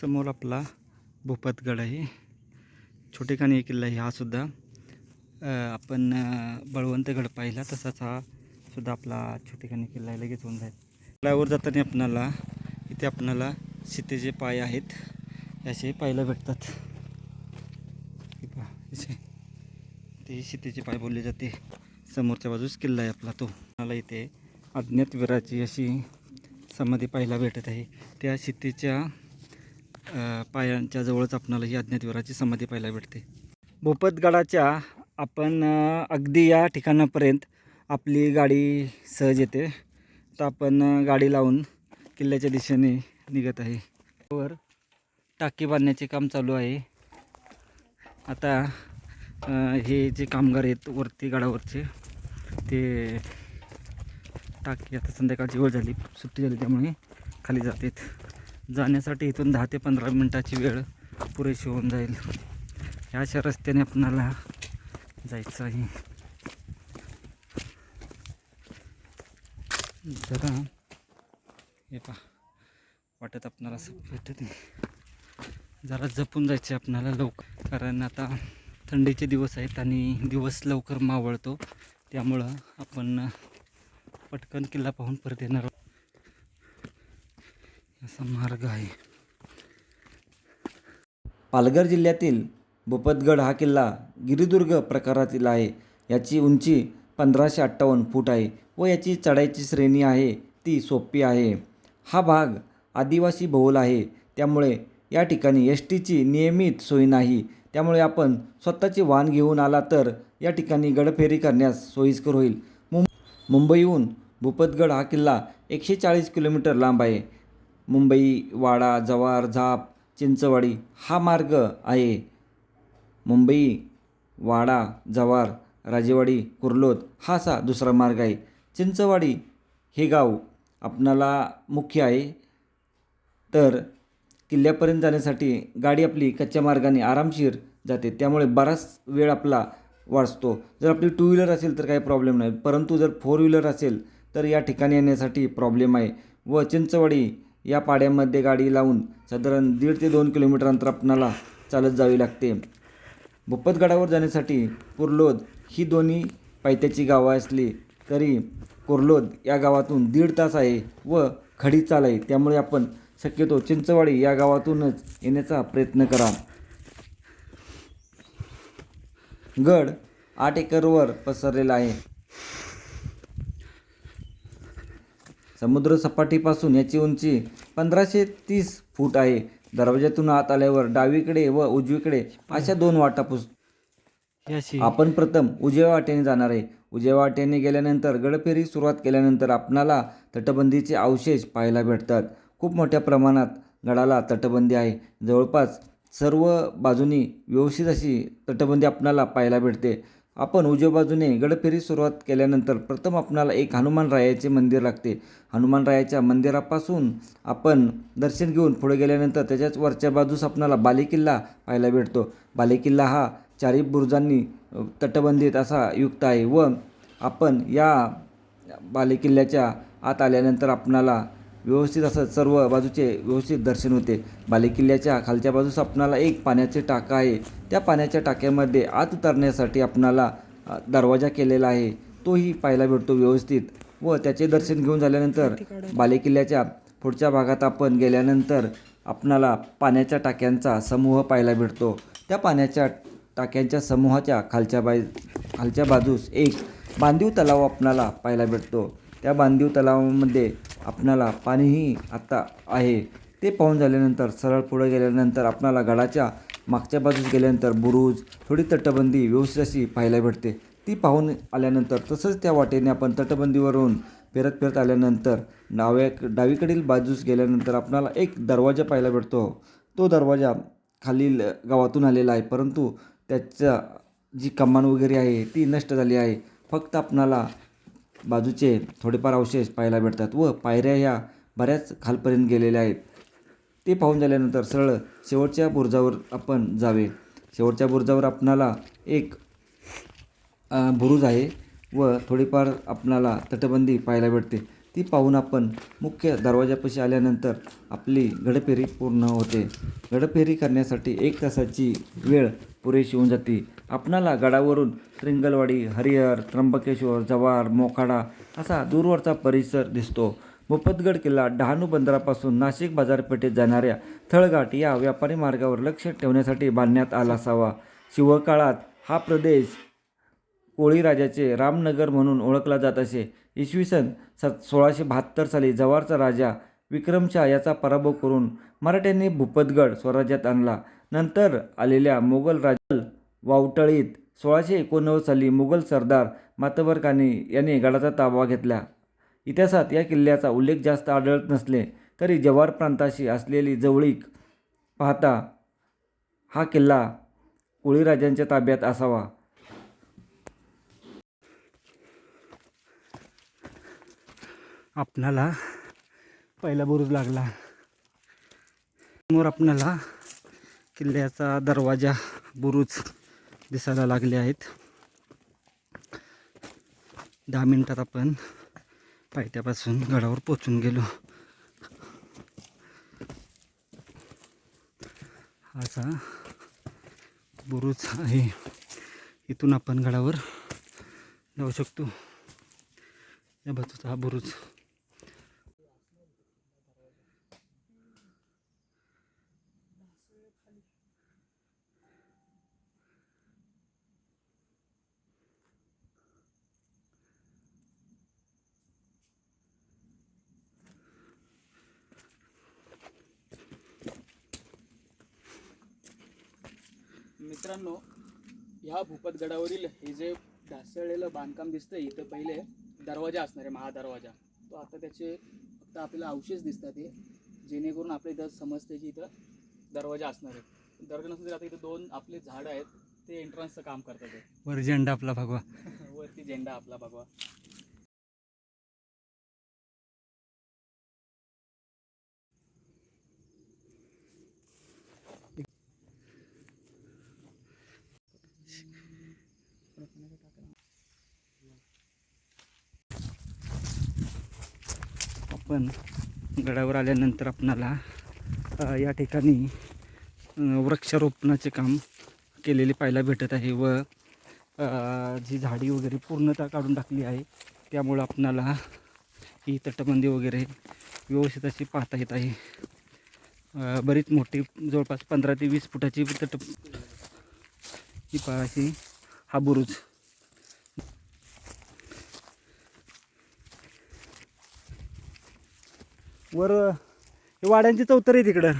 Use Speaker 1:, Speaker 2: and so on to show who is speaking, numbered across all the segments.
Speaker 1: समोर आपला भूपतगड आहे. छोटेखानी किल्ला आहे हा सुद्धा आपण बळवंतगड पाहिला तसाच हा सुद्धा आपला छोटेखानी किल्ला आहे लगेच होऊन जाईल. किल्ल्यावर जाताना आपणाला इथे आपणाला सीतेचे पाय आहेत असे पाहायला भेटतात. असे. ते सीतेचे पाय बोलले जाते. समोरच्या बाजूस किल्ला आहे आपला तो. मला इथे अज्ञात वीराची अशी समाधी पाहायला भेटत आहे. त्या सीतेच्या पायांच्या जवळच आपणाला ही अज्ञातवीराची समाधी पाहायला भेटते. भूपतगडाच्या आपण अगदी या ठिकाणापर्यंत आपली गाडी सहज येते. तर आपण गाडी लावून किल्ल्याच्या दिशेने निघत आहे. वर टाकी बांधण्याचे काम चालू आहे. आता हे जे कामगार आहेत वरती गडावरचे ते टाकी आता संध्याकाळची वेळ झाली सुट्टी झाली त्यामुळे खाली जातात जाण्यासाठी इथून दहा ते पंधरा मिनटाची वेळ पुरेशी होऊन जाईल. ह्या अशा रस्त्याने आपणाला जायचं आहे जरा हे पहा. वाटत आपणाला असं भेटत नाही. जरा जपून जायचं आहे आपणाला लवकर. कारण आता थंडीचे दिवस आहेत आणि दिवस लवकर मावळतो. त्यामुळं आपण पटकन किल्ला पाहून परत येणार असा मार्ग आहे.
Speaker 2: पालघर जिल्ह्यातील बोपतगड हा किल्ला गिरिदुर्ग प्रकारातील आहे. याची उंची पंधराशे अठ्ठावन्न फूट आहे व याची चढाईची श्रेणी आहे. ती सोपी आहे. हा भाग आदिवासी बहुल आहे. त्यामुळे या ठिकाणी एस टीची नियमित सोय नाही. त्यामुळे आपण स्वतःचे वाहन घेऊन आला तर या ठिकाणी गडफेरी करण्यास सोयीस्कर होईल. मुं मुंबईहून भूपतगड हा किल्ला एकशे चाळीस किलोमीटर लांब आहे. मुंबई वाडा जव्हार झाप चिंचवाडी हा मार्ग आहे. मुंबई वाडा जव्हार राजेवाडी कुर्लोद हा असा दुसरा मार्ग आहे. चिंचवाडी हे गाव आपणाला मुख्य आहे. तर किल्ल्यापर्यंत जाण्यासाठी गाडी आपली कच्च्या मार्गाने आरामशीर जाते. त्यामुळे बराच वेळ आपला वाचतो. जर आपली टू व्हीलर असेल तर काही प्रॉब्लेम नाही. परंतु जर फोर व्हीलर असेल तर या ठिकाणी येण्यासाठी प्रॉब्लेम आहे. व चिंचवाडी या पाड्यामध्ये गाडी लावून साधारण दीड ते दोन किलोमीटर अंतर आपणाला चालत जावे लागते. भुपतगडावर जाण्यासाठी कुर्लोद ही दोन्ही पायथ्याची गावं असली तरी कुर्लोद या गावातून दीड तास आहे व खडी चाल आहे. त्यामुळे आपण शक्यतो चिंचवाडी या गावातूनच येण्याचा प्रयत्न करा. गड आठ एकरवर पसरलेला आहे. समुद्र सपाटीपासून याची उंची पंधराशे तीस फूट आहे. दरवाजातून आत आल्यावर डावीकडे व उजवीकडे अशा दोन वाटा पुस आपण प्रथम उजव्या वाटेने जाणार आहे. उजव्या वाटेने गेल्यानंतर गडफेरी सुरुवात केल्यानंतर आपणाला तटबंदीचे अवशेष पाहायला भेटतात. खूप मोठ्या प्रमाणात गडाला तटबंदी आहे. जवळपास सर्व बाजूनी व्यवस्थित अशी तटबंदी आपणाला पाहायला भेटते. आपण उजव्या बाजूने गडफेरी सुरुवात केल्यानंतर प्रथम आपणाला एक हनुमान रायाचे मंदिर लागते. हनुमान रायाच्या मंदिरापासून आपण दर्शन घेऊन पुढे गेल्यानंतर त्याच्याच वरच्या बाजूस आपणाला बालेकिल्ला पाहायला भेटतो. बालेकिल्ला हा चारी बुरुजांनी तटबंदीत असा युक्त आहे व आपण या बालेकिल्ल्याच्या आत आल्यानंतर आपणाला व्यवस्थित असं सर्व बाजूचे व्यवस्थित दर्शन होते. बालेकिल्ल्याच्या खालच्या बाजूस आपणाला एक पाण्याचे टाका आहे. त्या पाण्याच्या टाक्यामध्ये आत उतरण्यासाठी आपणाला दरवाजा केलेला आहे. तोही पाहायला भेटतो व्यवस्थित. व त्याचे दर्शन घेऊन झाल्यानंतर बालेकिल्ल्याच्या पुढच्या भागात आपण गेल्यानंतर आपणाला पाण्याच्या टाक्यांचा समूह पाहायला भेटतो. त्या पाण्याच्या टाक्यांच्या समूहाच्या खालच्या बाय खालच्या बाजूस एक बांधीव तलाव आपणाला पाहायला भेटतो. त्या बांधीव तलावामध्ये आपणाला पाणीही आत्ता आहे. ते पाहून झाल्यानंतर सरळ पुढे गेल्यानंतर आपणाला गडाच्या मागच्या बाजूस गेल्यानंतर बुरुज थोडी तटबंदी व्यवस्थित अशी पाहायला भेटते. ती पाहून आल्यानंतर तसंच त्या वाटेने आपण तटबंदीवरून फिरत फिरत आल्यानंतर डाव्या डावीकडील बाजूस गेल्यानंतर आपणाला एक दरवाजा पाहायला भेटतो. तो दरवाजा खालील गावातून आलेला आहे परंतु त्याचं जी कमान वगैरे आहे ती नष्ट झाली आहे. फक्त आपणाला बाजूचे थोडेफार अवशेष पाहायला भेटतात व पायऱ्या ह्या बऱ्याच खालपर्यंत गेलेल्या आहेत. ते पाहून झाल्यानंतर सरळ शेवटच्या बुरुजावर आपण जावे. शेवटच्या बुरुजावर आपणाला एक बुरुज आहे व थोडीफार आपणाला तटबंदी पाहायला भेटते ती पाहून आपण मुख्य दरवाजापाशी आल्यानंतर आपली गडफेरी पूर्ण होते. गडफेरी करण्यासाठी एक तासाची वेळ पुरेशी होऊन जाते. आपणाला गडावरून त्रिंगलवाडी हरिहर त्र्यंबकेश्वर जव्हार मोखाडा असा दूरवरचा परिसर दिसतो. भूपतगड किल्ला डहाणू बंदरापासून नाशिक बाजारपेठेत जाणाऱ्या थळघाट या व्यापारी मार्गावर लक्ष ठेवण्यासाठी बांधण्यात आला असावा. शिवकाळात हा प्रदेश कोळीराजाचे रामनगर म्हणून ओळखला जात असे. इसवी सन सत सोळाशे बहात्तर साली जव्हारचा राजा विक्रमशाह याचा पराभव करून मराठ्यांनी भूपतगड स्वराज्यात आणला. नंतर आलेल्या मोगल राजल वावटळीत सोळाशे एकोणनव्वद साली मुघल सरदार मातबर खानी यांनी गडाचा ताबा घेतला. इतिहासात या किल्ल्याचा उल्लेख जास्त आढळत नसले तरी जव्हार प्रांताशी असलेली जवळीक पाहता हा किल्ला कोळीराजांच्या ताब्यात असावा.
Speaker 1: आपणाला पहिला बुरुज लागला. समोर आपणाला किल्ल्याचा दरवाजा बुरुज. दिसायला लागले आहेत. दहा मिनटात आपण पायथ्यापासून गडावर पोचून गेलो. हा असा बुरुज आहे. इथून आपण गडावर जाऊ शकतो. या बाजूचा हा बुरुज.
Speaker 3: ह्या भूपतगडावरील हे जे ढासळलेलं बांधकाम दिसतंय इथं पहिले दरवाजा असणार आहे महादरवाजा. तो आता त्याचे फक्त आपल्याला अवशेष दिसतात हे जेणेकरून आपल्या इथं समजते की इथं दरवाजा असणार आहे. दरवाजा नसून आता इथं दोन आपले झाडं आहेत ते एंट्रन्सचं काम करतात.
Speaker 1: वर झेंडा आपला भगवा.
Speaker 3: वरती झेंडा आपला भगवा.
Speaker 1: आपण गडावर आल्यानंतर आपणाला या ठिकाणी वृक्षारोपणाचे काम केलेले पाहायला भेटत आहे व जी झाडी वगैरे पूर्णतः काढून टाकली आहे त्यामुळं आपणाला ही तटबंदी वगैरे व्यवस्थित अशी पाहता येत आहे. बरीच मोठी जवळपास पंधरा ते वीस फुटाची तट ही पहा अशी हा बुरुज. वर हे वाड्यांची चौतर आहे तिकडं.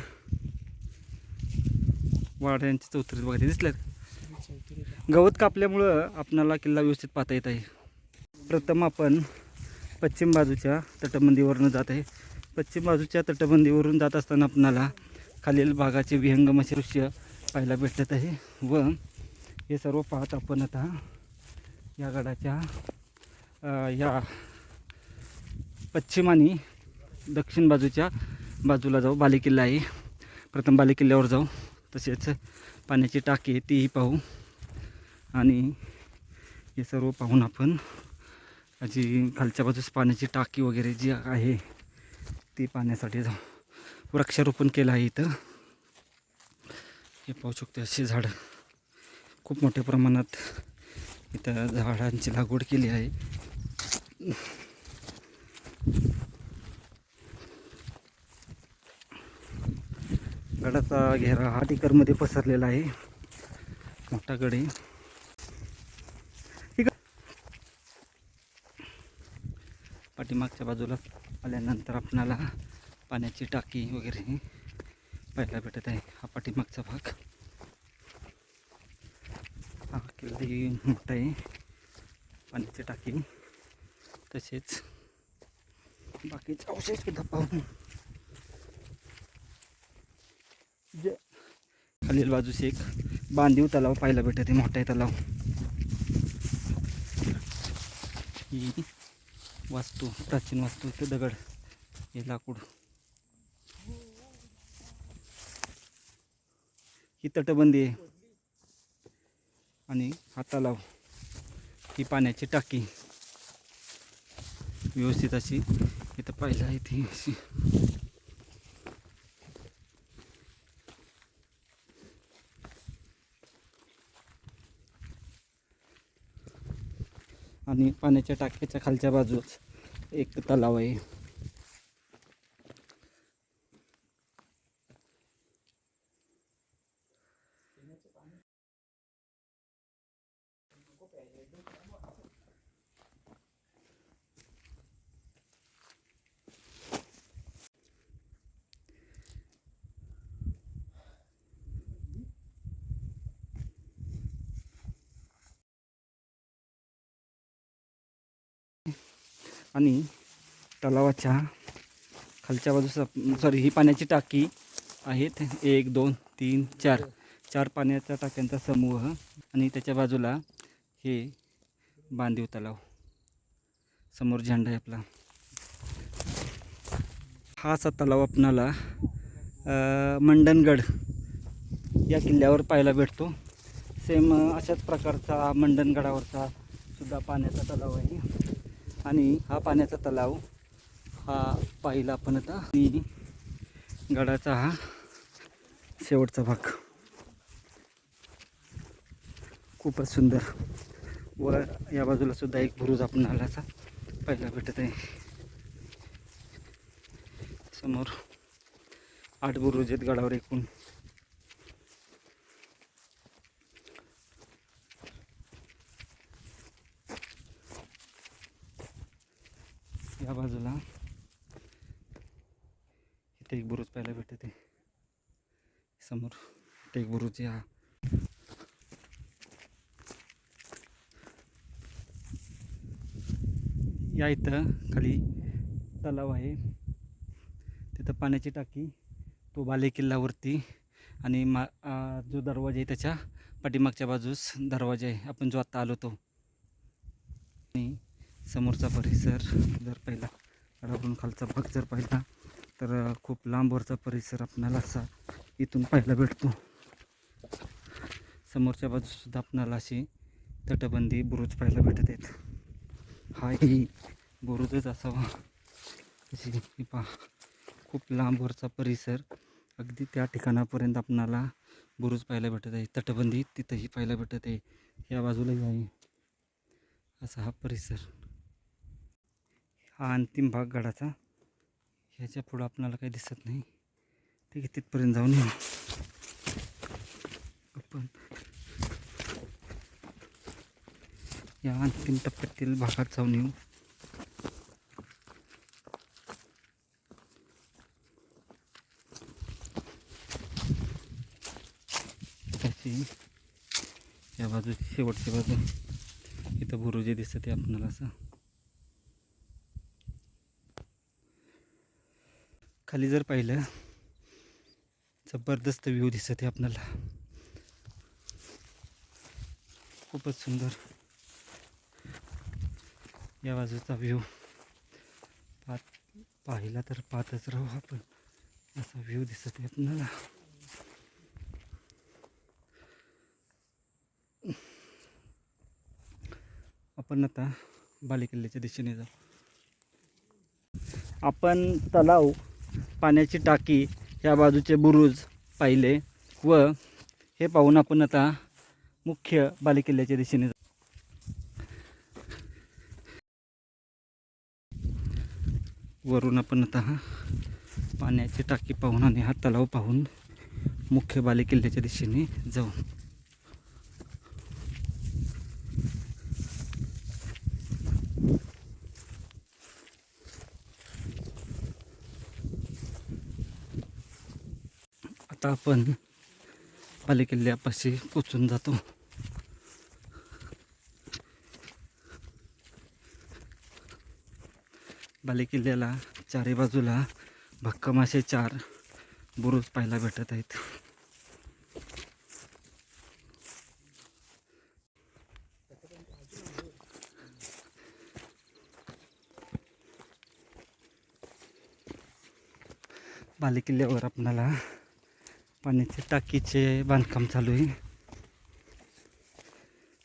Speaker 1: वाड्यांची चौतरीत बघा ते दिसल्यात. गवत कापल्यामुळं आपणाला किल्ला व्यवस्थित पाहता येत आहे. प्रथम आपण पश्चिम बाजूच्या तटबंदीवरून जात आहे. पश्चिम बाजूच्या तटबंदीवरून जात असताना आपणाला खालील भागाचे विहंगम असे दृश्य पाहायला भेटत आहे व हे सर्व पाहत आपण आता या गडाच्या या पश्चिम आणि दक्षिण बाजूच्या बाजूला जाऊ. बालेकिल्ला आहे. प्रथम बालेकिल्ल्यावर जाऊ. तसेच पाण्याची टाकी आहे तीही पाहू. आणि हे सर्व पाहून आपण जी खालच्या बाजूस पाण्याची टाकी वगैरे जी आहे ती पाण्यासाठी जाऊ. वृक्षारोपण केलं आहे इथं. हे पाहू शकतो असे झाडं. खूप मोठ्या प्रमाणात इथं झाडांची लागवड केली आहे. गडाचा घेरा हा टिकरमध्ये पसरलेला आहे. मोठा गड. आहे ठीक आहे. पाठीमागच्या बाजूला आल्यानंतर आपणाला पाण्याची टाकी वगैरे पाहायला भेटत आहे. हा पाठीमागचा भाग. हा किल्लाही मोठा आहे. पाण्याची टाकी तसेच बाकीचे औषधसुद्धा पाहून जे खालील बाजूस एक बांधीव तलाव पाहायला भेटत आहे मोठा आहे तलाव. ही वास्तू प्राचीन वास्तू ते दगड हे लाकूड. ही तटबंदी आहे. आणि हा तलाव ही पाण्याची टाकी. व्यवस्थित अशी इथं पाहिलं आहे ती. आणि पाण्याच्या टाक्याच्या खालच्या बाजूस एक तलाव आहे. आणि तलावाच्या खालच्या बाजूस सॉरी ही पाण्याची टाकी आहेत. एक दोन तीन चार. चार पाण्याच्या टाक्यांचा समूह आणि त्याच्या बाजूला हे बांधीव तलाव. समोर झेंडा आहे आपला. हा असा तलाव आपणाला मंडनगड मंडणगड या किल्ल्यावर पाहायला भेटतो. सेम अशाच प्रकारचा मंडणगडावरचा सुद्धा पाण्याचा तलाव आहे. आणि हा पाण्याचा तलाव हा पाहिला आपण आता. गडाचा हा शेवटचा भाग. खूपच सुंदर. व या बाजूला सुद्धा एक बुरुज आपण आल्याचा पाहायला भेटत आहे. समोर आठ बुरुज आहेत गडावर एकूण या बाजूला. इथे एक बुरुज पाहायला भेटते समोर इथे एक बुरुज या. या इथं खाली तलाव आहे. तिथं पाण्याची टाकी तो बाले किल्ल्यावरती आणि मा जो दरवाजा आहे त्याच्या पाठीमागच्या बाजूस दरवाजा आहे. आपण जो आत्ता आलो तो. आणि समोरचा परिसर जर पहिला गडावरून खालचा भाग जर पाहिला तर खूप लांबवरचा परिसर आपणाला असा इथून पाहायला भेटतो. समोरच्या बाजूसुद्धा आपणाला अशी तटबंदी बुरुज पाहायला भेटत आहेत. हा ही बुरुजच असावा. अशी पहा खूप लांबवरचा परिसर अगदी त्या ठिकाणापर्यंत आपणाला बुरुज पाहायला भेटत आहे. तटबंदी तिथंही पाहायला भेटत आहे. या बाजूलाही आहे. असा हा परिसर. हा अंतिम भाग गडाचा ह्याच्या पुढं आपल्याला काही दिसत नाही. ठीक आहे तिथपर्यंत जाऊन येऊ. आपण या अंतिम टप्प्यातील भागात जाऊन येऊ. त्याची या बाजूची शेवटची बाजू. इथं बुरुजी दिसत आहे आपणाला असं. खाली जर पाहिलं जबरदस्त व्ह्यू दिसत आहे आपल्याला. खूपच सुंदर. या बाजूचा व्ह्यू पाहत पाहिला तर पाहतच राहू आपण. असा व्ह्यू दिसत आहे आपल्याला. आपण आता बालेकिल्ल्याच्या दिशेने जाऊ. आपण तलाव पाण्याची टाकी या बाजूचे बुरुज पाहिले व हे पाहून आपण आता मुख्य बालेकिल्ल्याच्या दिशेने वरून आपण आता पाण्याची टाकी पाहून आणि हा तलाव पाहून मुख्य बालेकिल्ल्याच्या दिशेने जाऊ. आता आपण बालेकिल्ल्यापाशी पोचून जातो. बालेकिल्ल्याला चारी बाजूला भक्कम असे चार बुरुज पाहायला भेटत आहेत. बालेकिल्ल्यावर आपणाला पाण्याचे टाकीचे बांधकाम चालू आहे.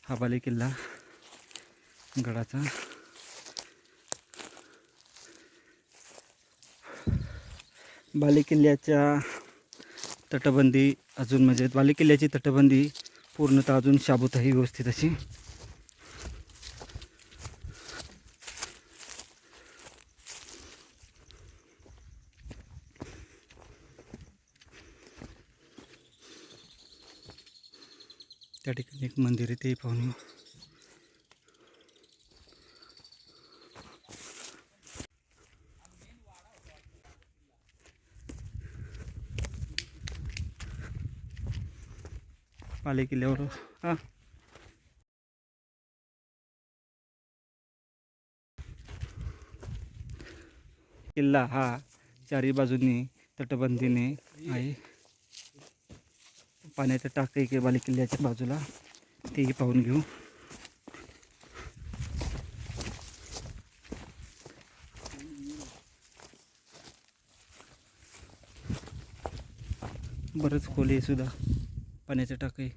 Speaker 1: हा बालेकिल्ला गडाचा. बालेकिल्ल्याच्या तटबंदी अजून म्हणजे बालेकिल्ल्याची तटबंदी पूर्णतः अजून शाबूत आहे व्यवस्थित अशी त्या ठिकाणी एक मंदिर आहे ते पाहून पाले किल्ल्यावर. हां. किल्ला हा चारी बाजूंनी तटबंदीने आहे. पाण्याचं टाक आहे बाले किल्ल्याच्या बाजूला. तेही पाहून घेऊ. बरंच खोल आहे सुद्धा. पाण्याचं टाके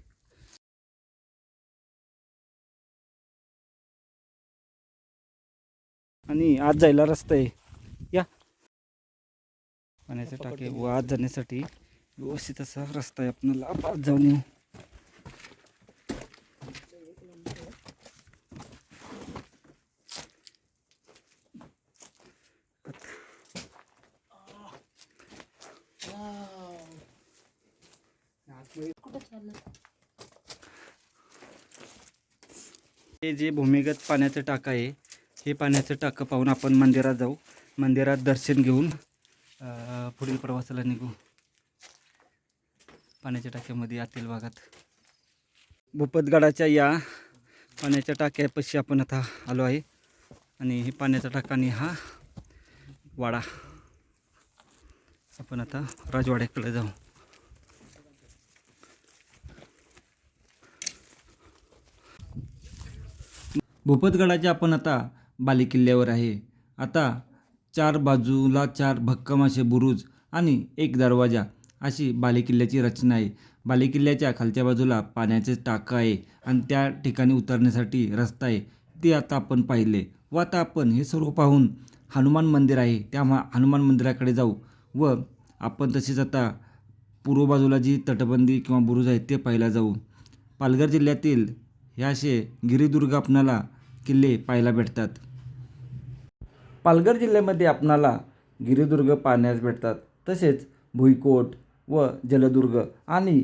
Speaker 1: आणि आत जायला रस्ता आहे. या. पाण्याचं टाके व आत जाण्यासाठी व्यवस्थित असा रस्ता आहे. आपण आत जाऊन येऊ. हे जे भूमिगत पाण्याचं टाकं आहे हे पाण्याचं टाकं पाहून आपण मंदिरात जाऊ. मंदिरात दर्शन घेऊन पुढील प्रवासाला निघू. पाण्याच्या टाक्यामध्ये आतील भागात. भूपतगडाच्या या पाण्याच्या टाक्यापाशी आपण आता आलो आहे. आणि हे पाण्याचा टाका आणि हा वाडा. आपण आता राजवाड्याकडे जाऊ.
Speaker 2: भूपतगडाच्या आपण आता बालेकिल्ल्यावर आहे. आता चार बाजूला चार भक्कम असे बुरुज आणि एक दरवाजा अशी बालेकिल्ल्याची रचना आहे. बालेकिल्ल्याच्या खालच्या बाजूला पाण्याचे टाकं आहे आणि त्या ठिकाणी उतरण्यासाठी रस्ता आहे. ते आता आपण पाहिले व आता आपण हे सर्व पाहून हनुमान मंदिर आहे. त्या हनुमान मंदिराकडे जाऊ व आपण तसेच आता पूर्व बाजूला जी तटबंदी किंवा बुरुज आहे ते पाहायला जाऊ. पालघर जिल्ह्यातील हे असे गिरिदुर्ग आपणाला किल्ले पाहायला भेटतात. पालघर जिल्ह्यामध्ये आपणाला गिरिदुर्ग पाहण्यास भेटतात. तसेच भुईकोट व जलदुर्ग आणि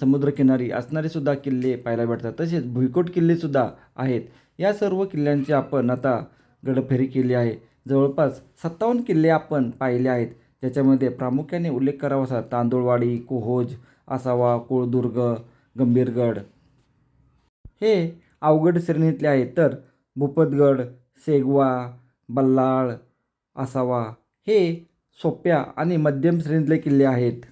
Speaker 2: समुद्रकिनारी असणारे सुद्धा किल्ले पाहायला भेटतात. तसेच भुईकोट किल्लेसुद्धा आहेत. या सर्व किल्ल्यांची आपण आता गडफेरी केली आहे. जवळपास सत्तावन्न किल्ले आपण पाहिले आहेत. ज्याच्यामध्ये प्रामुख्याने उल्लेख करावा असा तांदूळवाडी कोहोज आसावा कोळदुर्ग गंभीरगड. हे अवघड श्रेणीतले आहेत. तर भूपतगड सेगवा बल्लाळ आसावा हे सोप्या आणि मध्यम श्रेणीतले किल्ले आहेत.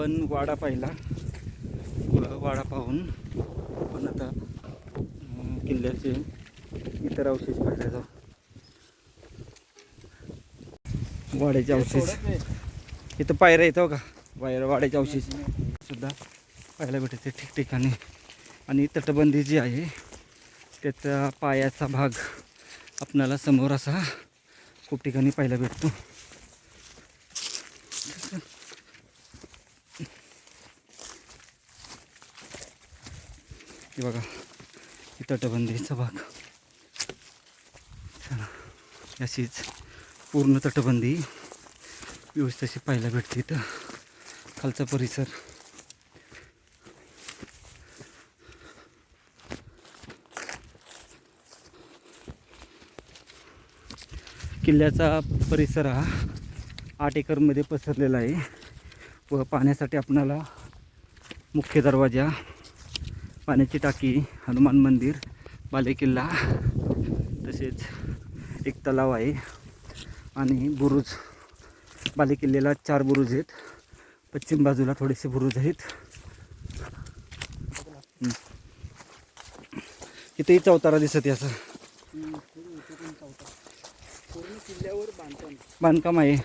Speaker 1: आपण वाडा पाहिला. वाडा पाहून आपण आता किल्ल्याचे इतर अवशेष पाहायला जाऊ वाड्याचे अवशेष. इथं पायऱ्या येतो का? वायर वाड्याचे अवशेष सुद्धा पाहायला भेटते ठिकठिकाणी. आणि तटबंदी जी आहे त्याचा पायाचा भाग आपणाला समोर असा खूप ठिकाणी पाहायला भेटतो. हे बघा ही तटबंदीचा भाग. चला अशीच पूर्ण तटबंदी व्यवस्थित अशी पाहायला भेटते इथं. खालचा परिसर. किल्ल्याचा परिसर हा आठ एकरमध्ये पसरलेला आहे. व पाण्यासाठी आपणाला मुख्य दरवाजा पाण्याची टाकी हनुमान मंदिर बालेकिल्ला तसेच एक तलाव आहे आणि बुरुज. बालेकिल्ल्याला चार बुरुज आहेत. पश्चिम बाजूला थोडेसे बुरुज आहेत. इथेही चौतारा दिसत आहे असं.
Speaker 3: किल्ल्यावर बांधकाम
Speaker 1: बांधकाम आहे.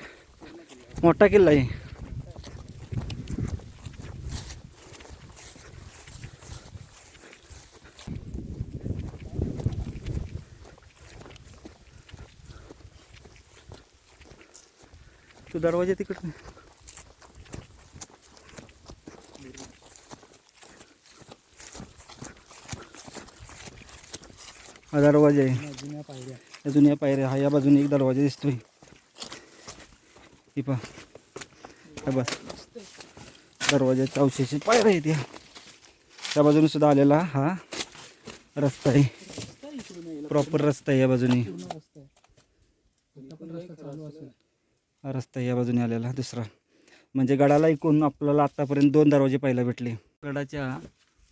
Speaker 1: मोठा किल्ला आहे. तू दरवाजा तिकडे हा दरवाजा आहे.
Speaker 3: जुन्या पायऱ्या.
Speaker 1: या जुन्या पायऱ्या हा या बाजूने एक दरवाजा दिसतोय. ही हा बस दरवाजाच्या अवशेषी पायऱ्या आहेत या. त्या बाजूने सुद्धा आलेला हा रस्ता आहे. प्रॉपर रस्ता आहे या बाजूने
Speaker 3: पूर्ण रस्ता आहे आता पण रस्ता चालू असेल
Speaker 1: हा रस्ता या बाजूने आलेला दुसरा म्हणजे गडाला ऐकून आपल्याला आत्तापर्यंत दोन दरवाजे पाहायला भेटले गडाच्या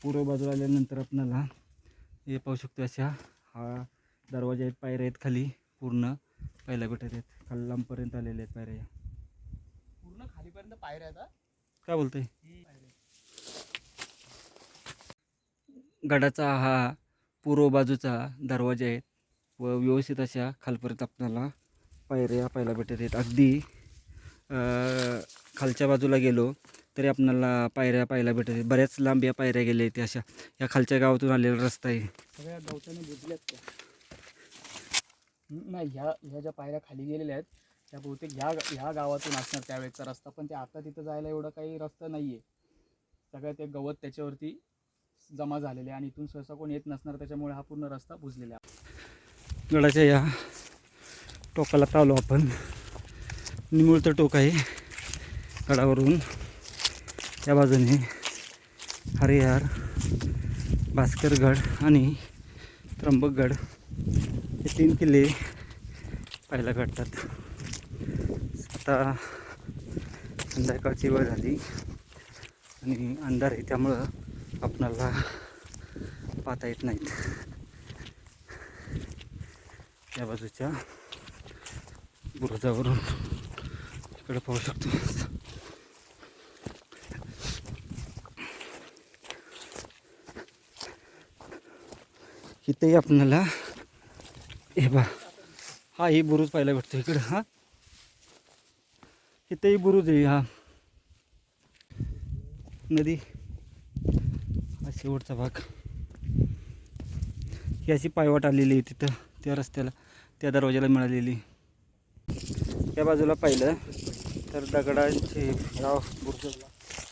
Speaker 1: पूर्व बाजूला आल्यानंतर आपल्याला हे पाहू शकतो अशा हा दरवाजे आहेत पायऱ्या आहेत खाली पूर्ण पाहायला भेटत आहेत खाली लांबपर्यंत आलेले आहेत पायऱ्या.
Speaker 3: पूर्ण खालीपर्यंत पायऱ्या आहेत.
Speaker 1: काय बोलतोय. गडाचा हा पूर्व बाजूचा दरवाजा आहे व व्यवस्थित अशा खालपर्यंत आपल्याला पायऱ्या पाहायला भेटत आहेत अगदी खालच्या बाजूला गेलो तरी आपल्याला पायऱ्या पाहायला भेटत बऱ्याच लांब या पायऱ्या गेल्या आहेत अशा. या खालच्या गावातून आलेला रस्ता आहे.
Speaker 3: नाही ह्या ह्या ज्या पायऱ्या खाली गेलेल्या आहेत त्या बहुतेक ह्या ह्या गावातून असणार त्यावेळेचा रस्ता. पण ते आता तिथं जायला एवढा काही रस्ता नाही आहे सगळं ते गवत त्याच्यावरती जमा झालेले आणि इथून सहसा कोण येत नसणार त्याच्यामुळे हा पूर्ण रस्ता बुजलेला आहे.
Speaker 1: गडाच्या या टोकाला आलो आपण. निमुळतं टोक आहे गडावरून. त्या बाजूने हरिहर भास्करगड आणि त्र्यंबकगड हे तीन किल्ले पाहायला घडतात आता संध्याकाळची वेळ झाली आणि अंधार आहे त्यामुळं आपणाला पाहता येत नाहीत. या बाजूच्या बुरुजावरून. इकडे पाहू शकतो. इथेही आपल्याला हे बा हा ही बुरुज पाहायला भेटतो इकडं हा. इथेही बुरुज आहे हा. नदी हा शेवटचा भाग. ही अशी पायवाट आलेली आहे तिथं त्या रस्त्याला त्या दरवाजाला मिळालेली. त्या बाजूला पाहिलं तर दगडांचे बुरुजाला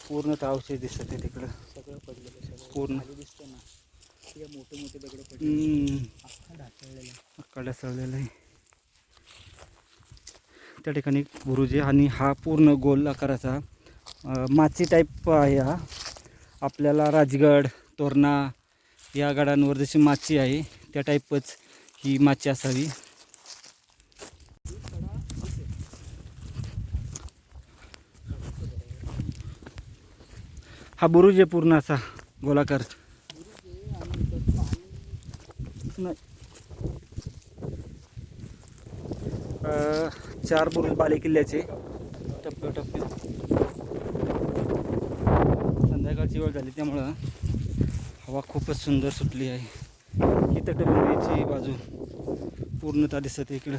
Speaker 1: पूर्ण अवशेष दिसत आहे तिकडं.
Speaker 3: सगळं पडलेलं सगळं
Speaker 1: पूर्ण.
Speaker 3: दिसतं ना. मोठे मोठे दगड पडले ढासळलेला
Speaker 1: आहे. त्या ठिकाणी बुरुज आणि हा पूर्ण गोल आकाराचा माची टाईप आहे हा. आपल्याला राजगड तोरणा या गडांवर जशी माची आहे त्या टाईपच ही माची असावी. हा बुरुज आहे पूर्ण असा गोलाकार. नाही. चार बुरुज बाले किल्ल्याचे. टप्पे टप्पे संध्याकाळची वेळ झाली त्यामुळं हवा खूपच सुंदर सुटली आहे. ही तटबंदीची बाजू पूर्णता दिसत इकडं.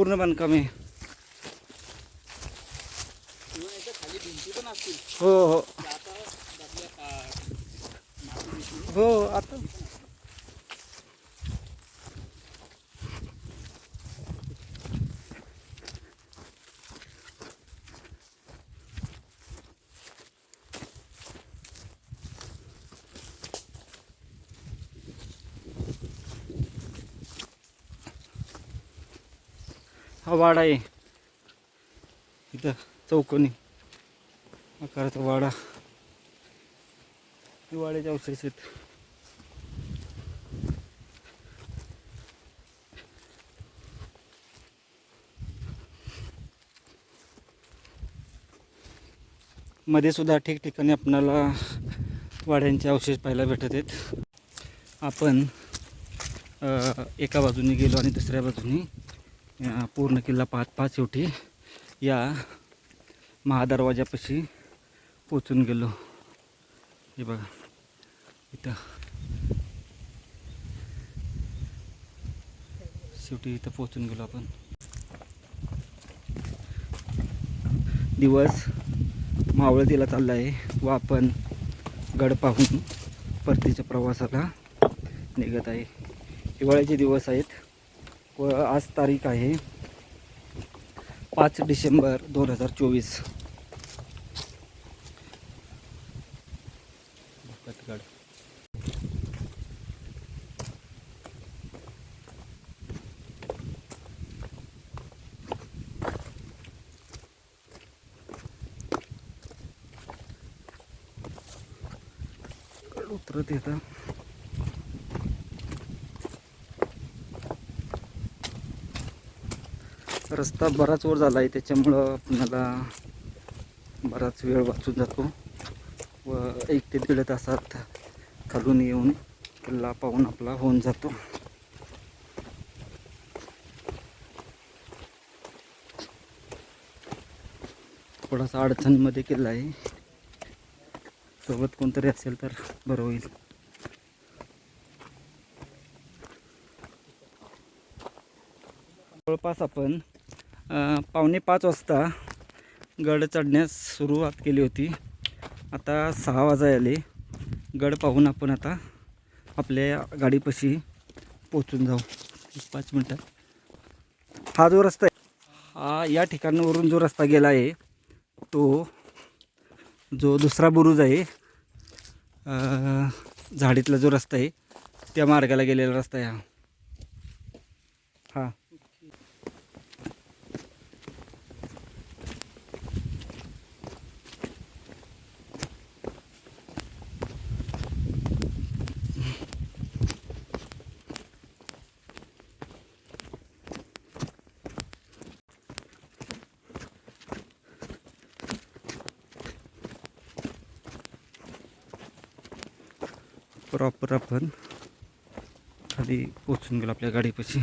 Speaker 1: पूर्ण बांधकाम आहे. हो हो. हो आता वाडा आहे. इथं चौकोनी. आकाराचा वाडा. वाड्याच्या अवशेष आहेत. मध्ये सुद्धा ठिकठिकाणी आपणाला वाड्यांचे अवशेष पाहायला भेटत आहेत. आपण एका बाजूने गेलो आणि दुसऱ्या बाजूनी पूर्ण किल्ला पाहत पाच शेवटी या महादरवाजापाशी पोचून गेलो. हे बघा. इथं. शेवटी इथं पोचून गेलो आपण. दिवस मावळतीला चालला आहे व आपण गड पाहून परतीच्या प्रवासाला निघत आहे. हिवाळ्याचे दिवस आहेत. व आज तारीख आहे पाच डिसेंबर दोन हजार चोवीस. उतरत येतं. रस्ता बराच वर झाला आहे त्याच्यामुळं आपल्याला बराच वेळ वाचून जातो. व एक ते दीड तासात खालून येऊन किल्ला पाहून आपला होऊन जातो. थोडासा अडचणीमध्ये किल्ला आहे सोबत कोणतरी असेल तर बरं होईल. जवळपास आपण पावणे पाच वाजता गड चढण्यास सुरुवात केली होती. आता सहा वाजा आले. गड पाहून आपण आता आपल्या गाडीपाशी पोचून जाऊ. एक पाच मिनटात. हा जो रस्ता आहे हा या ठिकाणावरून जो रस्ता गेला आहे तो जो दुसरा बुरुज आहे झाडीतला जो रस्ता आहे त्या मार्गाला गेलेला रस्ता आहे हा प्रॉपर आपण खाली पोचून गेलो आपल्या गाडीपाशी.